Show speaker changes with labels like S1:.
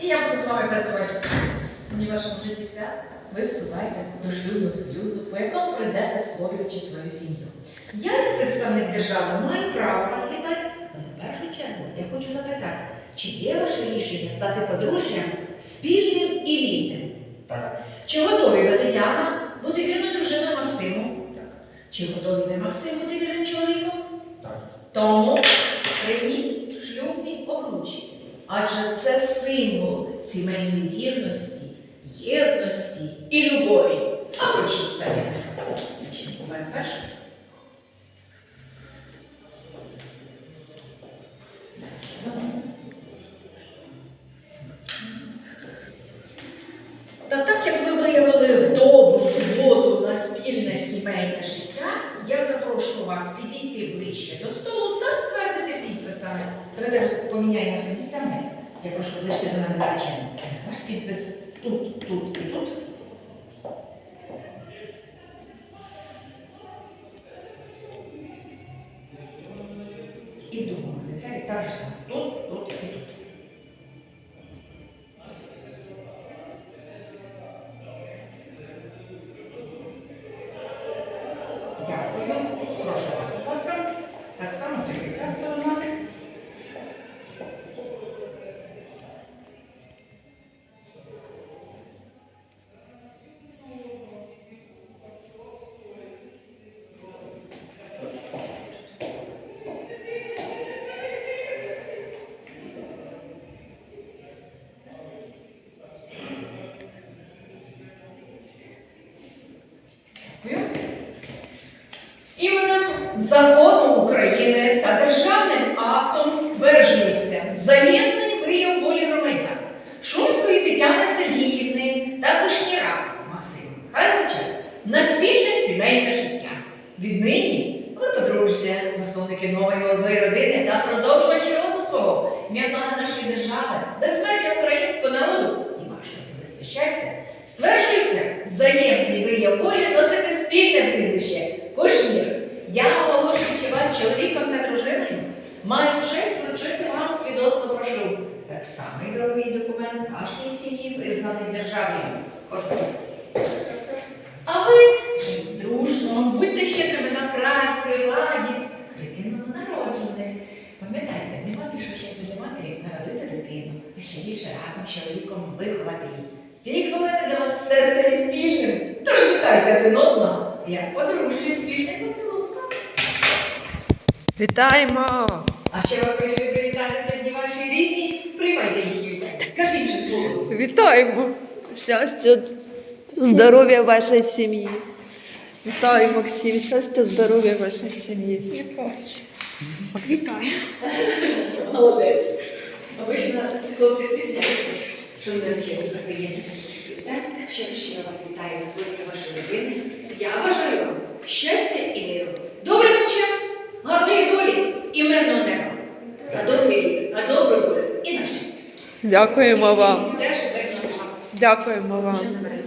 S1: І я буду з вами працювати. Сьогодні в вашому житті свят ви вступаєте до шлюбного союзу, по якому прийдете створюючи свою сім'ю. Я, як представник держави, маю право вас вітати, але в першу чергу я хочу запитати, чи є ваше рішення стати подружжям спільним і вільним?
S2: Так.
S1: Чи готові ви, Тетяна, бути вірною дружиною Максиму? Так. Чи готові ви, Максим, бути вірним чоловіком?
S2: Так.
S1: Тому адже це символ сімейної вірності, єдності і любові. А почіть це. Мене перше? Та так як ви виявили добру згоду на спільне сімейне життя, я запрошую вас підійти ближче до столу та ствердити. Давайте поміняємося місцями. Я прошу ближче до мене наречення. Ваш підпис тут, тут і тут. І в другому так же саме. Тут, тут і тут. Дякую. Прошу вас, будь ласка. Так само тільки ця сторона. Закону України та державним актом стверджується взаємний вияв волі громадян Шумської Тетяни Сергіївни та Кушніра Максима Михайловича на спільне сімейне життя. Віднині ви подружжя, засновники нової молодої родини та продовжувачі роду свого, ім'я нашої держави, безсмертя українського народу і ваше особисте щастя, стверджується взаємний вияв волі носити спільне прізвище Кушнір. Я, оголошуючи вас чоловіком та дружиною, маю честь вручити вам свідоцтво про шлюб. Так само і дорогий документ вашої сім'ї визнаний державою. А ви живіть дружно, будьте щедрими на працю, радість, дитиному народжених. Пам'ятайте, нема більшого щастя для матері, народити дитину, а ще більше разом з чоловіком виховати її. Стільки в мене для вас сестри спільним. Тож вітайте один одного, як подружжя спільне.
S3: Вітаємо!
S1: А ще вас прийшли привітати сьогодні ваші рідні. Приймайте їхні вітання. Кажіть щось голос.
S3: Вітаємо! Щастя, здоров'я вашій сім'ї. Вітаю, Максим, щастя, здоров'я вашій сім'ї. Вітаю.
S1: Молодець. Обично хлопці стісняються, що не вчили так приємно. Так, щиро щиро вас вітаю, створення вашої родини. Я бажаю вам щастя і На люди, на добру волю і на щастя.
S3: Дякуємо вам. Дякуємо вам.